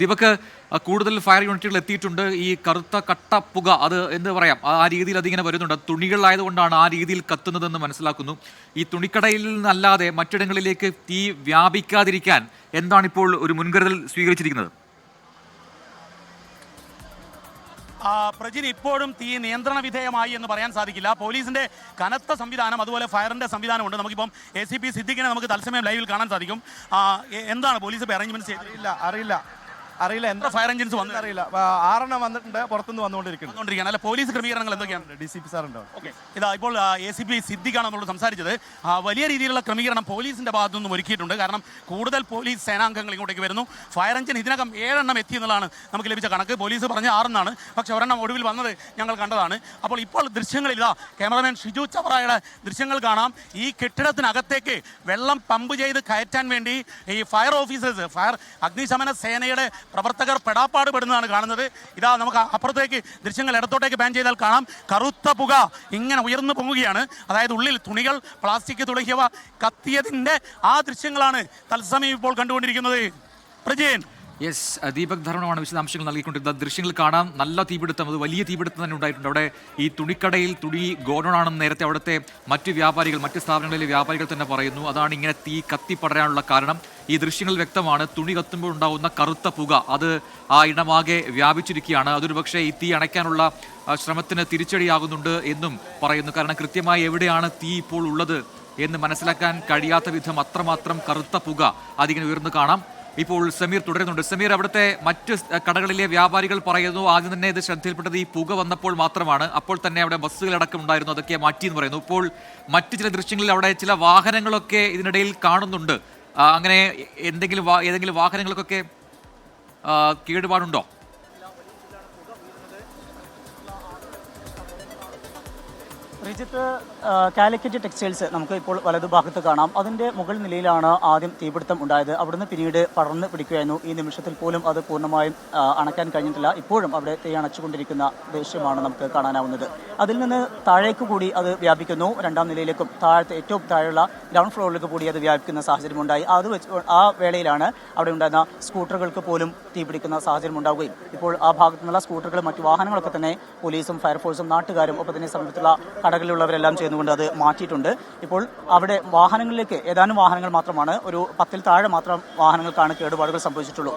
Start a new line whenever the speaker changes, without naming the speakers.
ദീപക്ക് കൂടുതൽ ഫയർ യൂണിറ്റുകൾ എത്തിയിട്ടുണ്ട്. ഈ കറുത്ത കട്ട പുക അത് എന്ന് പറയാം. ആ രീതിയിൽ അതിങ്ങനെ വരുന്നുണ്ട്. തുണികളായതുകൊണ്ടാണ് ആ രീതിയിൽ കത്തുന്നതെന്ന് മനസ്സിലാക്കുന്നു. ഈ തുണിക്കടയിൽ നിന്നല്ലാതെ മറ്റിടങ്ങളിലേക്ക് തീ വ്യാപിക്കാതിരിക്കാൻ എന്താണിപ്പോൾ ഒരു മുൻകരുതൽ സ്വീകരിച്ചിരിക്കുന്നത്?
ആ, പ്രജിന് ഇപ്പോഴും തീ നിയന്ത്രണ വിധേയമായി എന്ന് പറയാൻ സാധിക്കില്ല. പോലീസിന്റെ കനത്ത സംവിധാനം അതുപോലെ ഫയറിന്റെ സംവിധാനം ഉണ്ട് നമുക്കിപ്പം എ സി പി സിദ്ദിഖിനെ നമുക്ക് തത്സമയം ലൈവിൽ കാണാൻ സാധിക്കും. എന്താണ് പോലീസ് ഇപ്പോൾ അറേഞ്ച്മെന്റ്
അറിയില്ല അറിയില്ല. അറിയില്ല എന്താ
ഫയർ എഞ്ചിൻസ് വന്നു
അറിയില്ല ആറെണ്ണം വന്നിട്ടുണ്ട് പുറത്തുനിന്ന് വന്നുകൊണ്ടിരിക്കുന്നു.
അല്ല പോലീസ് ക്രമീകരണങ്ങൾ എന്തൊക്കെയാണ്?
ഡി സി പി സാറുണ്ടോ
ഓക്കെ. ഇതാ ഇപ്പോൾ എ സി പി സിദ്ദിഖാണ് നമ്മളോട് സംസാരിച്ചത്. വലിയ രീതിയിലുള്ള ക്രമീകരണം പോലീസിന്റെ ഭാഗത്തു നിന്നും ഒരുക്കിയിട്ടുണ്ട്. കാരണം കൂടുതൽ പോലീസ് സേനാംഗങ്ങൾ ഇങ്ങോട്ടേക്ക് വരുന്നു. ഫയർ എഞ്ചിൻ ഇതിനകം ഏഴെണ്ണം എത്തി എന്നുള്ളതാണ് നമുക്ക് ലഭിച്ച കണക്ക്. പോലീസ് പറഞ്ഞ ആറെന്നാണ് പക്ഷെ ഒരെണ്ണം ഒടുവിൽ വന്നത് ഞങ്ങൾ കണ്ടതാണ്. അപ്പോൾ ഇപ്പോൾ ദൃശ്യങ്ങളിൽ ഇതാ ക്യാമറമാൻ ഷിജു ചവറായുടെ ദൃശ്യങ്ങൾ കാണാം. ഈ കെട്ടിടത്തിനകത്തേക്ക് വെള്ളം പമ്പ് ചെയ്ത് കയറ്റാൻ വേണ്ടി ഈ ഫയർ ഓഫീസേഴ്സ് ഫയർ അഗ്നിശമന സേനയുടെ പ്രവർത്തകർ പെടാപ്പാട് പെടുന്നതാണ് കാണുന്നത്. ഇതാ നമുക്ക് അപ്പുറത്തേക്ക് ദൃശ്യങ്ങൾ ഇടത്തോട്ടേക്ക് ബാൻ ചെയ്താൽ കാണാം. കറുത്ത പുക ഇങ്ങനെ ഉയർന്നു പൊങ്ങുകയാണ്. അതായത് ഉള്ളിൽ തുണികൾ പ്ലാസ്റ്റിക് തുടങ്ങിയവ കത്തിയതിന്റെ ആ ദൃശ്യങ്ങളാണ് തത്സമയം ഇപ്പോൾ കണ്ടുകൊണ്ടിരിക്കുന്നത്. പ്രജയൻ
യെസ് ദീപക് ധർമ്മമാണ് വിശദാംശങ്ങൾ നൽകിക്കൊണ്ടിരുന്നത്. ദൃശ്യങ്ങൾ കാണാം. നല്ല തീപിടുത്തം അത് വലിയ തീപിടുത്തം തന്നെ ഉണ്ടായിട്ടുണ്ട്. അവിടെ ഈ തുണിക്കടയിൽ തുണി ഗോഡൗണാണെന്ന് നേരത്തെ അവിടുത്തെ മറ്റ് വ്യാപാരികൾ മറ്റ് സ്ഥാപനങ്ങളിലെ വ്യാപാരികൾ തന്നെ പറയുന്നു. അതാണ് ഇങ്ങനെ തീ കത്തിപ്പടരാനുള്ള കാരണം. ഈ ദൃശ്യങ്ങൾ വ്യക്തമാണ്. തുണി കത്തുമ്പോൾ ഉണ്ടാകുന്ന കറുത്ത പുക അത് ആ ഇടമാകെ വ്യാപിച്ചിരിക്കുകയാണ്. അതൊരു പക്ഷേ ഈ തീ അണയ്ക്കാനുള്ള ശ്രമത്തിന് തിരിച്ചടിയാകുന്നുണ്ട് എന്നും പറയുന്നു. കാരണം കൃത്യമായി എവിടെയാണ് തീ ഇപ്പോൾ ഉള്ളത് എന്ന് മനസ്സിലാക്കാൻ കഴിയാത്ത വിധം അത്രമാത്രം കറുത്ത പുക അതിങ്ങനെ ഉയർന്നു കാണാം. ഇപ്പോൾ സമീർ തുടരുന്നുണ്ട്. സമീർ അവിടുത്തെ മറ്റ് കടകളിലെ വ്യാപാരികൾ പറയുന്നു ആദ്യം തന്നെ ഇത് ശ്രദ്ധയിൽപ്പെട്ടത് ഈ പുക വന്നപ്പോൾ മാത്രമാണ്. അപ്പോൾ തന്നെ അവിടെ ബസ്സുകളടക്കം ഉണ്ടായിരുന്നു. അതൊക്കെ മാറ്റി എന്ന് പറയുന്നു. ഇപ്പോൾ മറ്റു ചില ദൃശ്യങ്ങളിൽ അവിടെ ചില വാഹനങ്ങളൊക്കെ ഇതിനിടയിൽ കാണുന്നുണ്ട്. അങ്ങനെ എന്തെങ്കിലും ഏതെങ്കിലും വാഹനങ്ങൾക്കൊക്കെ കേടുപാടുണ്ടോ?
റിജിത്ത് കാലിക്കറ്റ് ടെക്സ്റ്റൈൽസ് നമുക്ക് ഇപ്പോൾ വലതുഭാഗത്ത് കാണാം. അതിന്റെ മുകൾ നിലയിലാണ് ആദ്യം തീപിടുത്തം ഉണ്ടായത്. അവിടുന്ന് പിന്നീട് പടർന്ന് പിടിക്കുകയായിരുന്നു. ഈ നിമിഷത്തിൽ പോലും അത് പൂർണമായും അണക്കാൻ കഴിഞ്ഞിട്ടില്ല. ഇപ്പോഴും അവിടെ തീ അണച്ചുകൊണ്ടിരിക്കുന്ന ദൃശ്യമാണ് നമുക്ക് കാണാനാവുന്നത്. അതിൽ നിന്ന് താഴേക്ക് കൂടി അത് വ്യാപിക്കുന്നു. രണ്ടാം നിലയിലേക്കും താഴത്തെ ഏറ്റവും താഴെയുള്ള ഗ്രൗണ്ട് ഫ്ലോറിലേക്ക് കൂടി അത് വ്യാപിക്കുന്ന സാഹചര്യമുണ്ടായി. അത് വെച്ച് ആ വേളയിലാണ് അവിടെ ഉണ്ടായിരുന്ന സ്കൂട്ടറുകൾക്ക് പോലും തീപിടിക്കുന്ന സാഹചര്യം ഉണ്ടാവുകയും ഇപ്പോൾ ആ ഭാഗത്തു നിന്നുള്ള സ്കൂട്ടറുകളും മറ്റു വാഹനങ്ങളൊക്കെ തന്നെ പോലീസും ഫയർഫോഴ്സും നാട്ടുകാരും ഒപ്പം തന്നെ സമീപത്തുള്ള കടകളിലുള്ളവരെല്ലാം ചേർന്നുകൊണ്ട് അത് മാറ്റിയിട്ടുണ്ട്. ഇപ്പോൾ അവിടെ വാഹനങ്ങളിലേക്ക് ഏതാനും വാഹനങ്ങൾ മാത്രമാണ് ഒരു പത്തിൽ താഴെ മാത്രം വാഹനങ്ങൾക്കാണ് കേടുപാടുകൾ സംഭവിച്ചിട്ടുള്ളൂ.